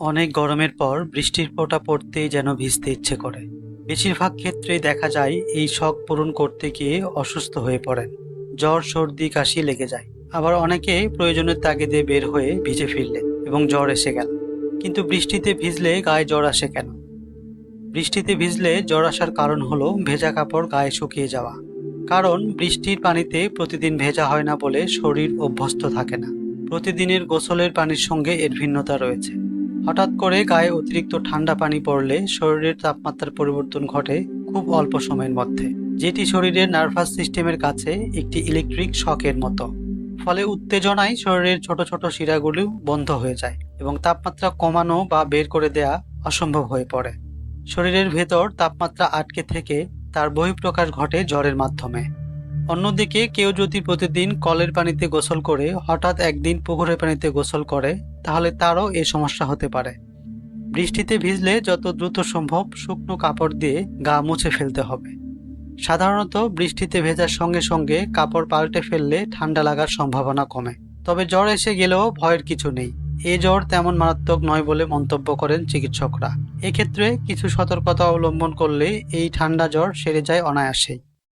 অনেক গরমের পর বৃষ্টির ফোঁটা পড়তেই যেন ভিজতে ইচ্ছে করে। বেশিরভাগ ক্ষেত্রেই দেখা যায় এই শখ পূরণ করতে গিয়ে অসুস্থ হয়ে পড়েন। জ্বর, সর্দি, কাশি লেগে যায়। আবার অনেকে প্রয়োজনের তাগিদে বের হয়ে ভিজে ফিরলেন এবং জ্বর এসে গেল। কিন্তু বৃষ্টিতে ভিজলে গায়ে জ্বর আসে কেন? বৃষ্টিতে ভিজলে জ্বর আসার কারণ হলো ভেজা কাপড় গায়ে শুকিয়ে যাওয়া। কারণ বৃষ্টির পানিতে প্রতিদিন ভেজা হয় না বলে শরীর অভ্যস্ত থাকে না। প্রতিদিনের গোসলের পানির সঙ্গে এর ভিন্নতা রয়েছে। হঠাৎ করে গায়ে অতিরিক্ত ঠান্ডা পানি পড়লে শরীরের তাপমাত্রার পরিবর্তন ঘটে খুব অল্প সময়ের মধ্যে, যেটি শরীরের নার্ভাস সিস্টেমের কাছে একটি ইলেকট্রিক শকের মতো। ফলে উত্তেজনায় শরীরের ছোট ছোট শিরাগুলো বন্ধ হয়ে যায় এবং তাপমাত্রা কমানো বা বের করে দেয়া অসম্ভব হয়ে পড়ে। শরীরের ভেতর তাপমাত্রা আটকে থেকে তার বহিঃপ্রকাশ ঘটে জ্বরের মাধ্যমে। অন্যদিকে কেউ যদি প্রতিদিন কলের পানিতে গোসল করে, হঠাৎ একদিন পুকুরের পানিতে গোসল করে, তাহলে তারও এই সমস্যা হতে পারে। বৃষ্টিতে ভিজলে যত দ্রুত সম্ভব শুকনো কাপড় দিয়ে গা মুছে ফেলতে হবে। সাধারণত বৃষ্টিতে ভেজার সঙ্গে সঙ্গে কাপড় পাল্টে ফেললে ঠান্ডা লাগার সম্ভাবনা কমে। তবে জ্বর এসে গেলেও ভয়ের কিছু নেই। এ জ্বর তেমন মারাত্মক নয় বলে মন্তব্য করেন চিকিৎসকরা। এক্ষেত্রে কিছু সতর্কতা অবলম্বন করলে এই ঠান্ডা জ্বর সেরে যায় অনায়াসেই।